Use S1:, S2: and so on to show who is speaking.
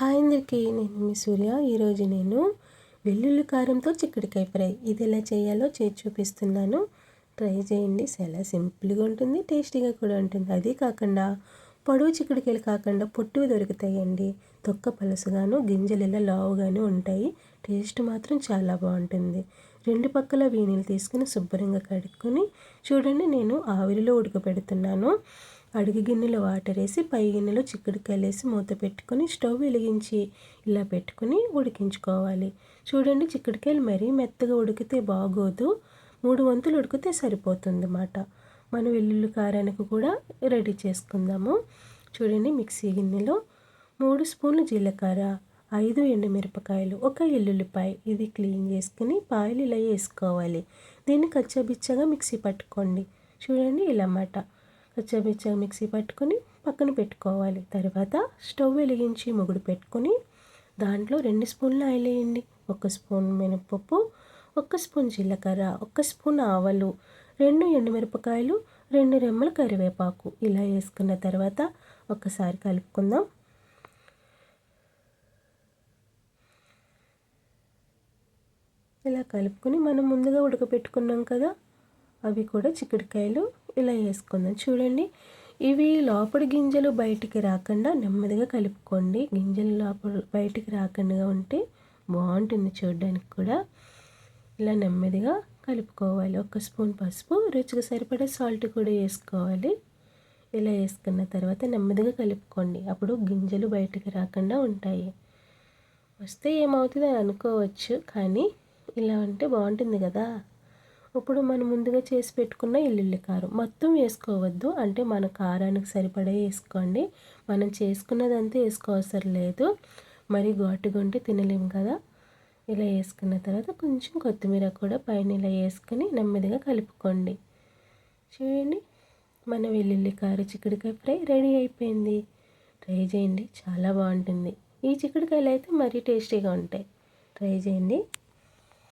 S1: Hi అందరికీ నేను మీ సూర్య. ఈరోజు నేను వెల్లుల్లి కారంతో చిక్కుడుకాయ ఫ్రై. ఇది ఎలా చేయాలో చేసి చూపిస్తున్నాను. ట్రై చేయండి. చాలా సింపుల్గా ఉంటుంది టేస్టీగా కూడా ఉంటుంది. అది కాకుండా పొడవు చిక్కుడుకాయలు కాకుండా పొట్టువి దొరుకుతాయండి. తొక్క పలసగాను గింజలు ఇలా లావుగాను ఉంటాయి. టేస్ట్ మాత్రం చాలా బాగుంటుంది. రెండు పక్కల వీణీలు తీసుకుని శుభ్రంగా కడుక్కొని చూడండి నేను ఆవిరిలో ఉడకబెడుతున్నాను. అడుగు గిన్నెలో వాటర్ వేసి పై గిన్నెలో చిక్కుడుకాయలు వేసి మూత పెట్టుకొని స్టవ్ వెలిగించి ఇలా పెట్టుకుని ఉడికించుకోవాలి. చూడండి చిక్కుడుకాయలు మరీ మెత్తగా ఉడికితే బాగోదు. మూడు వంతులు ఉడికితే సరిపోతుంది అన్నమాట మన వెల్లుల్లి కారానికి కూడా రెడీ చేసుకుందాము. చూడండి మిక్సీ గిన్నెలో మూడు స్పూన్లు జీలకర్ర ఐదు ఎండుమిరపకాయలు ఒక ఎల్లుల్లిపాయ. ఇది క్లీన్ చేసుకుని పాయలు ఇలా వేసుకోవాలి. దీన్ని కచ్చబిచ్చగా మిక్సీ పట్టుకోండి. చూడండి ఇలా అన్నమాట. కచ్చాబిచ్చా మిక్సీ పట్టుకొని పక్కన పెట్టుకోవాలి. తర్వాత స్టవ్ వెలిగించి మొగుడు పెట్టుకొని దాంట్లో రెండు స్పూన్లు ఆయిల్ వేయండి. ఒక స్పూన్ మినపప్పు ఒక స్పూన్ జీలకర్ర ఒక స్పూన్ ఆవలు రెండు ఎండుమిరపకాయలు రెండు రెమ్మలు కరివేపాకు. ఇలా వేసుకున్న తర్వాత ఒకసారి కలుపుకుందాం. ఇలా కలుపుకొని మనం ముందుగా ఉడకపెట్టుకున్నాం కదా అవి కూడా చిక్కుడుకాయలు ఇలా వేసుకుందాం. చూడండి ఇవి లోపల గింజలు బయటికి రాకుండా నెమ్మదిగా కలుపుకోండి. గింజలు లోపల బయటికి రాకుండా ఉంటే బాగుంటుంది చూడడానికి కూడా. ఇలా నెమ్మదిగా కలుపుకోవాలి. ఒక స్పూన్ పసుపు రుచికి సరిపడే సాల్ట్ కూడా వేసుకోవాలి. ఇలా వేసుకున్న తర్వాత నెమ్మదిగా కలుపుకోండి. అప్పుడు గింజలు బయటికి రాకుండా ఉంటాయి. వస్తే ఏమవుతుంది అని అనుకోవచ్చు కానీ ఇలా ఉంటే బాగుంటుంది కదా. ఇప్పుడు మనం ముందుగా చేసి పెట్టుకున్న ఎల్లుల్లి కారం. మొత్తం వేసుకోవద్దు. అంటే మన కారానికి సరిపడే వేసుకోండి. మనం చేసుకున్నదంతా వేసుకోవసరం లేదు. మరి ఘాటుగా ఉంటే తినలేము కదా. ఇలా వేసుకున్న తర్వాత కొంచెం కొత్తిమీర కూడా పైన ఇలా వేసుకొని నెమ్మదిగా కలుపుకోండి. చూడండి మన వెల్లుల్లి కారు చిక్కుడుకాయ ఫ్రై రెడీ అయిపోయింది. ట్రై చేయండి. చాలా బాగుంటుంది. ఈ చిక్కుడుకాయలు అయితే మరీ టేస్టీగా ఉంటాయి. ట్రై చేయండి.